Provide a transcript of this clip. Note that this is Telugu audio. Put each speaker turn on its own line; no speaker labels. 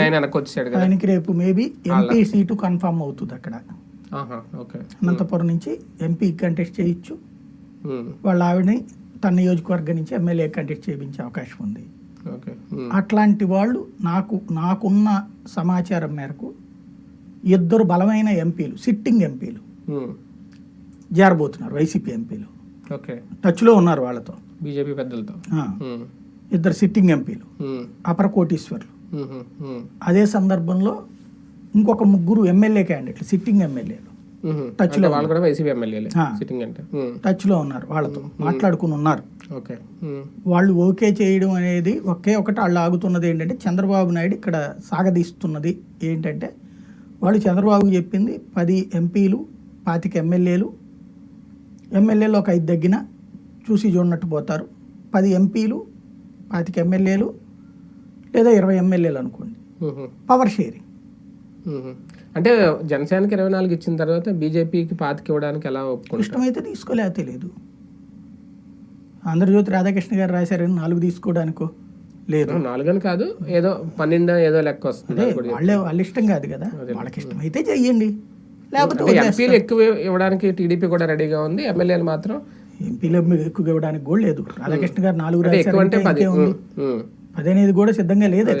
ఆయన వచ్చాడు
ఆయనకి రేపు మేబీ ఎంపీ సీటు కన్ఫర్మ్ అవుతుంది అక్కడ. అనంతపురం నుంచి ఎంపీ కంటెస్ట్ చేయొచ్చు.
ఉమ్,
వాళ్ళ ఆవిడని తన నియోజకవర్గం నుంచి ఎమ్మెల్యే కంటెస్ట్ చేయించే అవకాశం ఉంది.
ఓకే. ఉమ్,
అట్లాంటి వాళ్ళు నాకు నాకున్న సమాచారం మేరకు ఇద్దరు బలమైన ఎంపీలు సిట్టింగ్ ఎంపీలు జారబోతున్నారు వైసీపీ ఎంపీలు
ఓకే.
టచ్లో ఉన్నారు వాళ్ళతో.
బీజేపీ పెద్దలతో. ఉమ్,
ఇద్దరు సిట్టింగ్ ఎంపీలు అపర కోటీశ్వర్లు. అదే సందర్భంలో ఇంకొక ముగ్గురు ఎమ్మెల్యే క్యాండిడేట్లు సిట్టింగ్ ఎమ్మెల్యేలు. టచ్లో
అంటే వాళ్ళు కూడా వైసీపీ ఎమ్మెల్యేలే
ఆ.
సిట్టింగ్ అంటే. ఉమ్,
టచ్లో ఉన్నారు వాళ్ళతో మాట్లాడుకుని ఉన్నారు.
ఓకే.
వాళ్ళు ఓకే చేయడం అనేది ఒకే ఒకటి వాళ్ళు ఆగుతున్నది ఏంటంటే చంద్రబాబు నాయుడు ఇక్కడ సాగదీస్తున్నది ఏంటంటే వాళ్ళు చంద్రబాబు చెప్పింది పది ఎంపీలు పాతిక ఎమ్మెల్యేలు ఎమ్మెల్యేలు ఒక ఐదు దగ్గర చూసి చూడనట్టు పోతారు. పది ఎంపీలు పాతిక ఎమ్మెల్యేలు లేదా ఇరవై ఎమ్మెల్యేలు అనుకోండి. Power sharing.
అంటే జనసేనకి ఇరవై నాలుగు ఇచ్చిన తర్వాత బీజేపీకి పాతికి ఇవ్వడానికి ఎలా
ఇష్టమైతే తీసుకోలేకపోతే లేదు. ఆంధ్రజ్యోతి రాధాకృష్ణ గారు రాశారని నాలుగు తీసుకోవడానికో లేదు.
నాలుగని కాదు ఏదో పన్నెండు ఏదో లెక్క వస్తుంది
వాళ్ళే వాళ్ళ ఇష్టం కాదు కదా. వాళ్ళకి ఇష్టమైతే చెయ్యండి లేకపోతే
ఎంపీలు ఎక్కువ ఇవ్వడానికి టీడీపీ కూడా రెడీగా ఉంది ఎమ్మెల్యేలు మాత్రం.
ఎంపీలు ఎక్కువ ఇవ్వడానికి కూడా లేదు. రాధాకృష్ణ గారు నాలుగు
అంటే
అనేది కూడా సిద్ధంగా లేదు